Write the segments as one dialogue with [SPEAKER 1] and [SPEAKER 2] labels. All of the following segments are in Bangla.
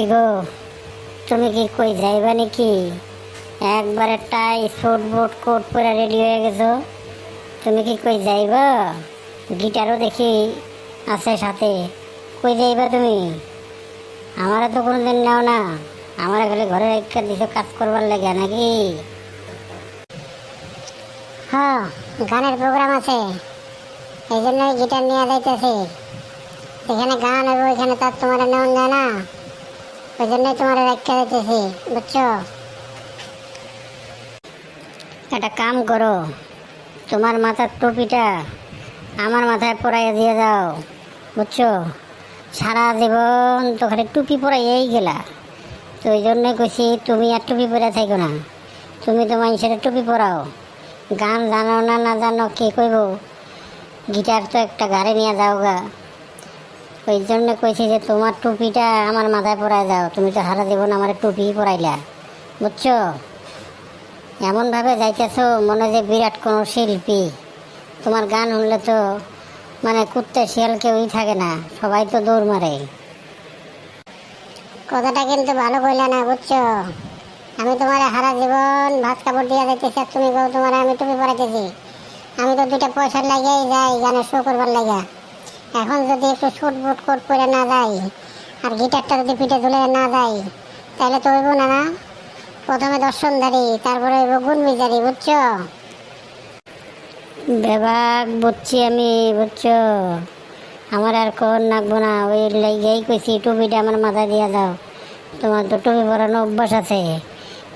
[SPEAKER 1] কি গো? তুমি কি কই যাইবা নাকি? একবারে টাই শুট বুট, কোট পরে রেডি হয়ে গেছো। তুমি কি কই যাইবা? গিটারও দেখি আছে সাথে। কই যাইবা তুমি? আমারা তো কোনোদিন নাও না। আমার খালি ঘরে একটা দিছো কাজ করবার লাগে, নাকি? হ্যাঁ গানের প্রোগ্রাম আছে। এই জন্য গিটার নিয়ে যাইতেছি। এখানে গান হবে, ওইখানে তার তোমার নেওয়া যায় না। ওই জন্যই তোমার রেখে দিতেছি, বুঝছ? একটা কাম করো, তোমার মাথার টুপিটা আমার মাথায় পরাইয়া দিয়ে দাও, বুঝছ? সারা জীবন তো খালি টুপি পরাইয়াই গেলা। তো ওই জন্যই কইছি, তুমি আর টুপি পরে থাকো না। তুমি তো মানুষের টুপি পরাও। গান জানো না না জানো, কে কইব? গিটার তো একটা গাড়ি নিয়ে যাও গা ওই জন্য কইছি যে তোমার টুপিটা আমার মাথায় পরাই দাও। তুমি তো হারা জীবন আমার টুপি পরাইলা। বুঝছ? এমনভাবে যাইতেছো, মনে যে বিরাট কোনো শিল্পী। তোমার গান শুনলে তো মানে কুত্তে শিয়াল কেউই থাকে না, সবাই তো দৌড় মারে। কথাটা কিন্তু ভালো কইলা না, বুঝছ? আমি তোমার হারা জীবন, ভাত কাপড় দিয়ে যাইতেছি, আর তুমি কও তোমার আমি টুপি পরাইতেছি। আমি তো দুইটা পয়সার লাগিয়েই যাই, গানের শো করবার লাগা এখন যদি একটু শুট বুট কোট পরে না যাই, আর গিটারটা যদি পিঠে তুলে না যাই, তাহলে তো হইব না না। প্রথমে দর্শনধারী তারপরে হইব গুণবিচারি, বুঝছ? বেবাক বুঝছি আমি, বুঝছ? আমার আর কোন নাকবো না, ওই লাইগাই কইছি, টুপিটা আমার মাথায় দিয়া দাও। তোমার তো টুপি পরানো অভ্যাস আছে।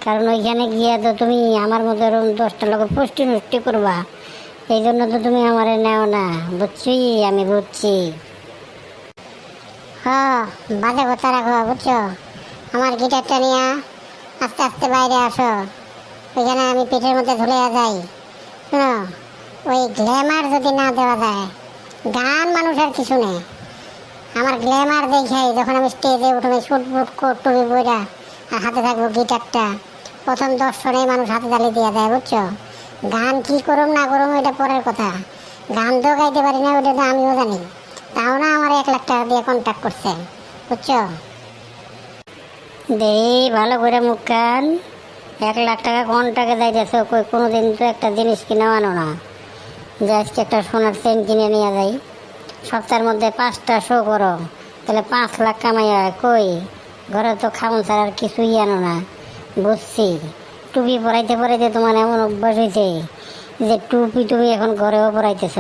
[SPEAKER 1] কারণ ওইখানে গিয়ে তো তুমি আমার মতো এরকম দশটা লোকের পুষ্টি নষ্টি করবা। এই জন্য তো তুমি আমারে নেও না বুঝছি আমি বুঝছি। হ্যাঁ বাজে কথা রাখো, বুঝছ? আমার গিটারটা নিয়ে আস্তে আস্তে বাইরে আসো। ওইখানে আমি পিঠের মধ্যে ধুলে যাই। শোনো, ওই গ্ল্যামার যদি না দেওয়া যায়, গান মানুষের কিছু নেই। আমার গ্ল্যামার দেখাই যখন আমি স্টেজে উঠে শুট বুট কোট টুপি বইরা আর হাতে থাকব গিটারটা, প্রথম দর্শনে মানুষ হাতে তালি দিয়ে দেয়, বুঝছ? গান কি করুম না করুম এটা পরের কথা। গান তো গাইতে পারি না ওটা তো আমিও জানি। তাও না আমার এক লাখ টাকা দিয়ে কন্ট্যাক্ট করছে। বুঝছ? দেই ভালো করে মুখ কান। এক লাখ টাকা কোন টাকা যাইতেছ, কই কোনো দিন তো একটা জিনিস কিনে আনো না। যে আজকে একটা সোনার চেন কিনে নিয়ে যাই। সপ্তাহের মধ্যে পাঁচটা শো করো। তাহলে পাঁচ লাখ কামাই হয় কই? ঘরে তো খাউন ছাড়া আর কিছুই আনো না। বুঝছি। টুপি পরাইতে পরাইতে তোমার এমন অভ্যাস হয়েছে যে টুপি তুমি এখন ঘরেও পরাইতেছ।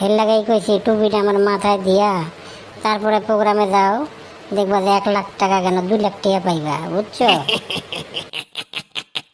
[SPEAKER 1] হের লাগাই কইছি, টুপিটা আমার মাথায় দিয়া তারপরে প্রোগ্রামে যাও, দেখবা যে এক লাখ টাকা কেন দুই লাখ টাকা পাইবা, বুঝছ?